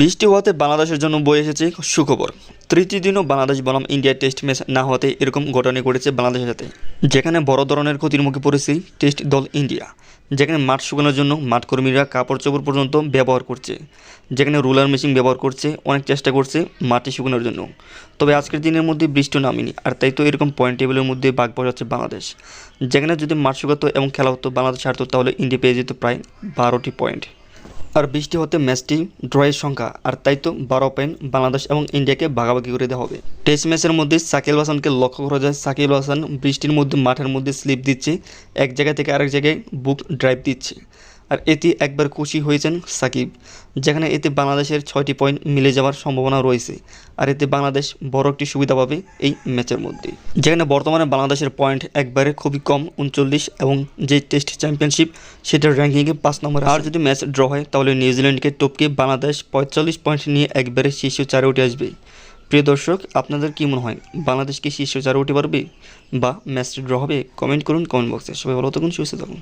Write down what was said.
বৃষ্টি হওয়াতে বাংলাদেশের জন্য বয়ে এসেছে সুখবর। তৃতীয় দিনও বাংলাদেশ বনাম ইন্ডিয়ার টেস্ট ম্যাচ না হওয়াতে এরকম ঘটনা ঘটেছে বাংলাদেশের সাথে, যেখানে বড় ধরনের ক্ষতির মুখে পড়েছে টেস্ট দল ইন্ডিয়া, যেখানে মাঠ শুকানোর জন্য মাঠ কর্মীরা কাপড় চোপড় পর্যন্ত ব্যবহার করছে, যেখানে রুলার মেশিন ব্যবহার করছে, অনেক চেষ্টা করছে মাটি শুকানোর জন্য। তবে আজকের দিনের মধ্যে বৃষ্টি নামেনি, আর তাই তো এরকম পয়েন্ট টেবিলের মধ্যে বাঘ যাচ্ছে বাংলাদেশ, যেখানে যদি মাঠ শুকাতো এবং খেলা হতো বাংলাদেশ হারতো, তাহলে ইন্ডিয়া পেয়ে যেত প্রায় বারোটি পয়েন্ট আর বৃষ্টি হতে ম্যাচটি ড্রয়ের সংখ্যা, আর তাই তো বারো পয়েন্ট বাংলাদেশ এবং ইন্ডিয়াকে ভাগাভাগি করে দেওয়া হবে। টেস্ট ম্যাচের মধ্যে সাকিব হাসানকে লক্ষ্য করা যায়। সাকিব হাসান বৃষ্টির মধ্যে মাঠের মধ্যে স্লিপ দিচ্ছে, এক জায়গা থেকে আরেক জায়গায় বুক ড্রাইভ দিচ্ছে। আর এতে একবার খুশি হয়েছেন সাকিব, যেখানে এতে বাংলাদেশের ছয়টি পয়েন্ট মিলে যাওয়ার সম্ভাবনা রয়েছে, আর এতে বাংলাদেশ বড় একটি সুবিধা পাবে এই ম্যাচের মধ্যে। যেখানে বর্তমানে বাংলাদেশের পয়েন্ট একবারে খুবই কম, উনচল্লিশ, এবং যে টেস্ট চ্যাম্পিয়নশিপ, সেটার র্যাঙ্কিংয়ে পাঁচ নম্বর। আর যদি ম্যাচ ড্র হয়, তাহলে নিউজিল্যান্ডকে টপকে বাংলাদেশ পঁয়তাল্লিশ পয়েন্ট নিয়ে একবারে শীর্ষ চারে উঠে আসবে। প্রিয় দর্শক, আপনাদের কী মনে হয়, বাংলাদেশ কি শীর্ষ চারে উঠে পারবে, বা ম্যাচটি ড্র হবে? কমেন্ট করুন কমেন্ট বক্সে। সবাই ভালো থাকুন, সুস্থ থাকুন।